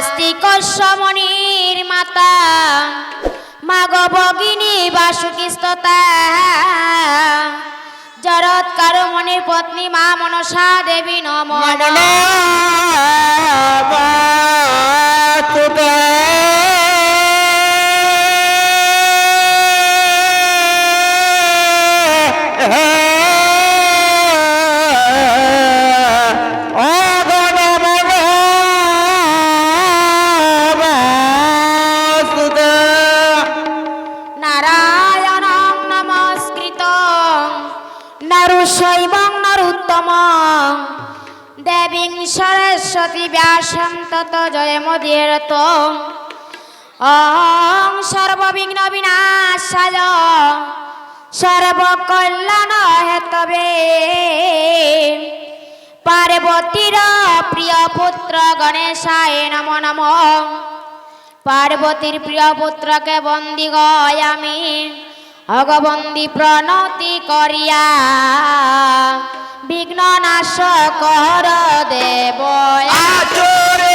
নাস্তিক মাতা। মাগ ভগিনী বাসুকিস্ততা জরৎ কারও মনির পত্নী মা মনসা দেবী নম মধ্যে রত অং সর্ববিঘ্ন বিনাশ সর্বকল্যাণ হেতবে পার্বতীর প্রিয় পুত্র গণেশায় নম নম। পার্বতীর প্রিয় পুত্রকে বন্দি গয় আমি। অগবন্দি প্রণতি করিয়া। বিঘ্ন নাশ কর দেব। আচরে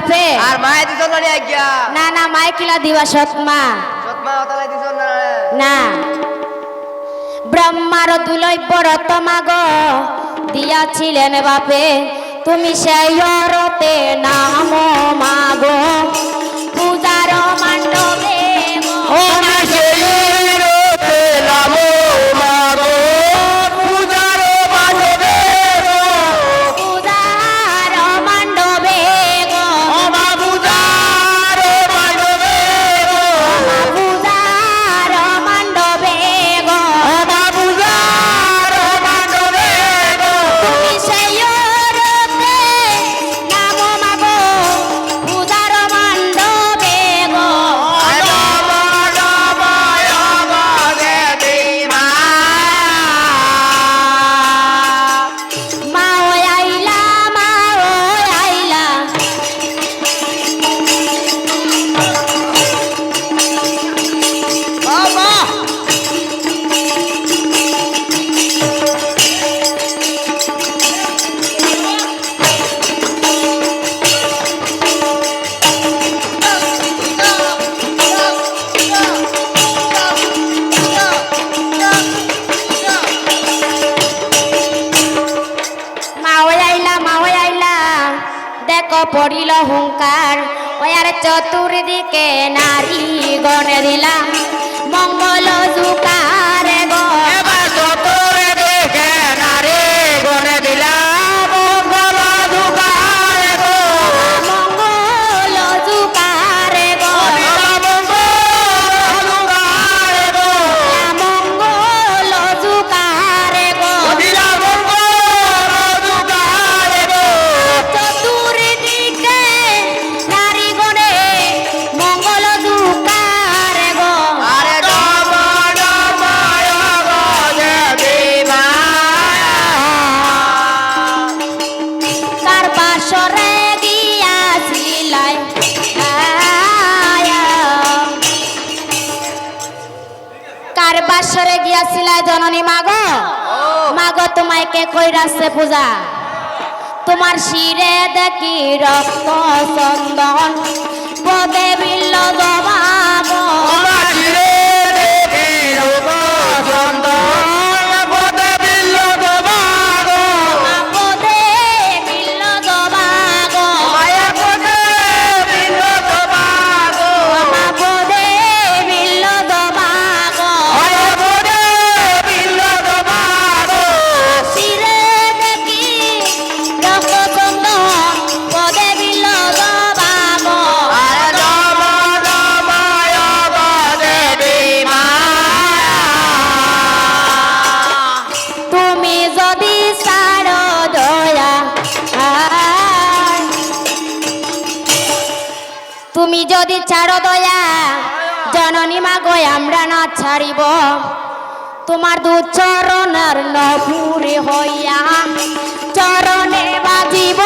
আছে। আর মায়ে দিছ না আজ্ঞা? না না মায়ে কিলা দিবা না ব্রহ্মার দিয়াছিলেন বাপে তুমি সেই অরতে নাম মাগো। পড়িল হুঙ্কার ওয়ার চতুর্দিকে নারী গণ দিলাম। মঙ্গল জুকা তোমার বাসরে গিয়াছিল জননী মাগ? মাগ তোমায় কে কইরাছে পূজা? তোমার শিরে দেখি রক্ত চন্দন। পদে বিল্ল জমা যদি ছাড়ো দয়া, জননী মা গয় আমরা না ছাড়িব। তোমার দু চরণার নপুরে হইয়া চরণে বাজিব।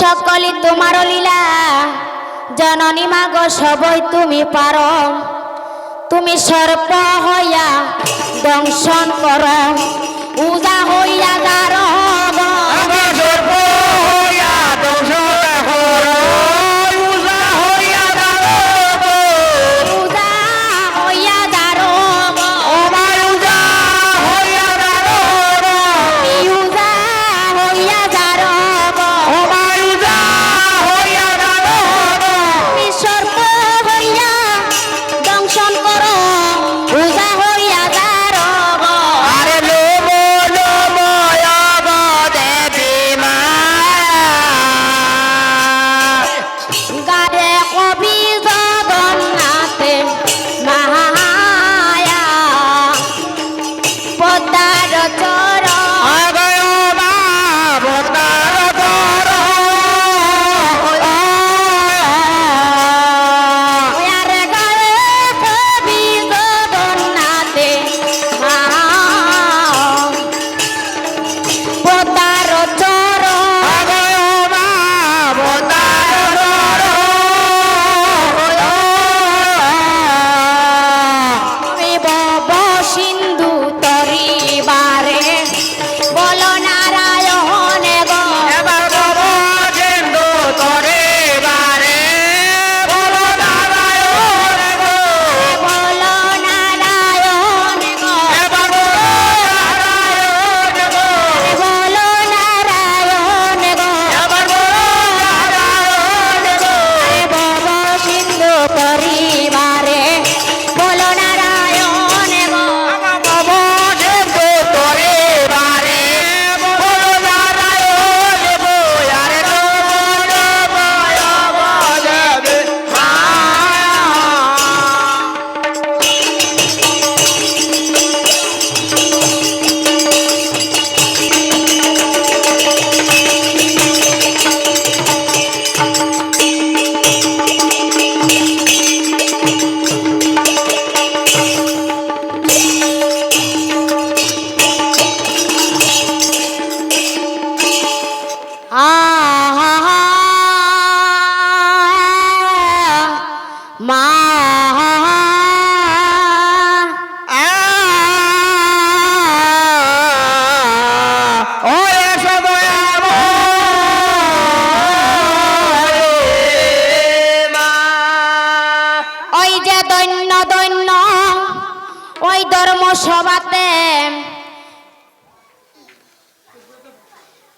সকলে তোমার লীলা। জননী মাগ সবই তুমি পারো। তুমি সর্প হইয়া দংশন কর। উদা হইয়া দার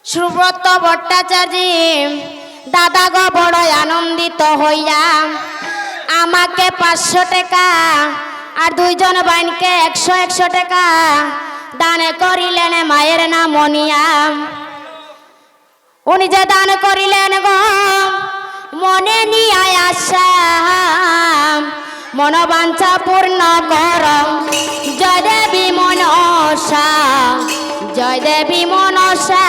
সুব্রত ভট্টাচার্য, দাদা গো বড় আনন্দিত হইয়া আমাকে পাঁচশো টাকা আর দুইজন বাইনকে একশো একশো টাকা দানে করিলেন মায়ের নাম মনিয়া উনি যে দান করিলেন গো, মনে নিয়ে আশা মনোবাঞ্ছা পূর্ণ কর জয় দেবী জয় দেবী মনসা।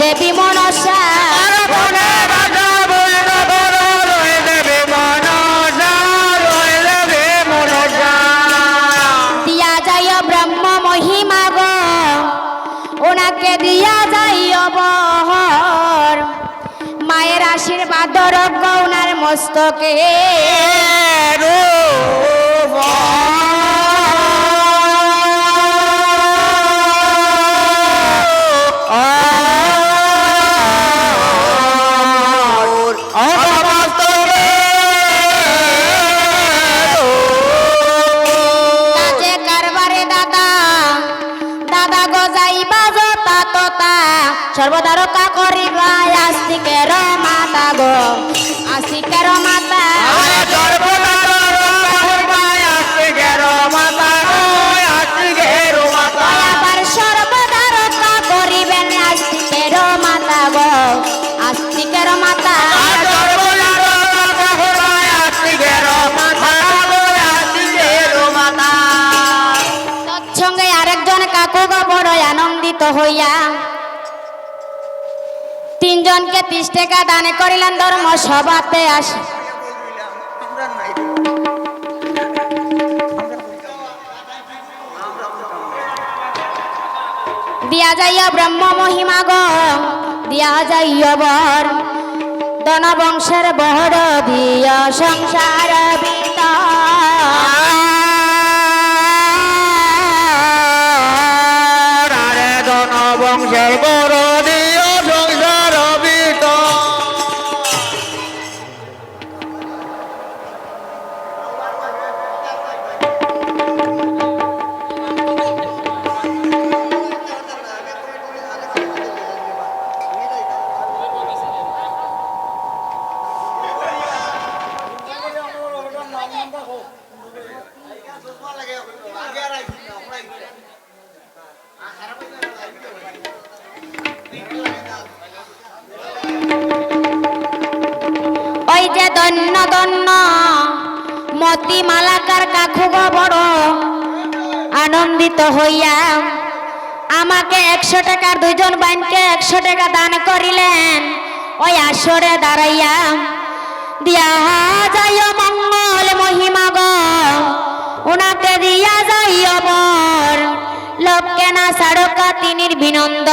দেবে মনসা দিয়া যাইও ব্রহ্ম মহিমা গো। ওনাকে দিয়া যাই অবহর। মায়ের আশীর্বাদ রোগ ওনার মস্তকে। যতা ততা সর্বদারকা করিবা আস্তিকের মাতা গো আস্তিকের মাতা হইয়া তিনজনকে টাকা দানে করিলেন ধর্ম সভাতে আস দিয়া যাইয়া ব্রহ্ম মহিমা গো, দিয়া যাইয়া বর। দন বংশের বড় দিয়া সংসার বিতা বংশের ওই যে দন্য দন্য মতি মালাকার কাকু বড় আনন্দিত হইয়া আমাকে একশো টাকার দুইজন বাইনকে একশো টাকা দান করিলেন। ওই আসরে দাঁড়াইয়া দিয়া যাইও মঙ্গল মহিমা গো ওনাকে দিয়া যাইও বর। লোককে কেনা সাড়কা তিনির বিনন্দ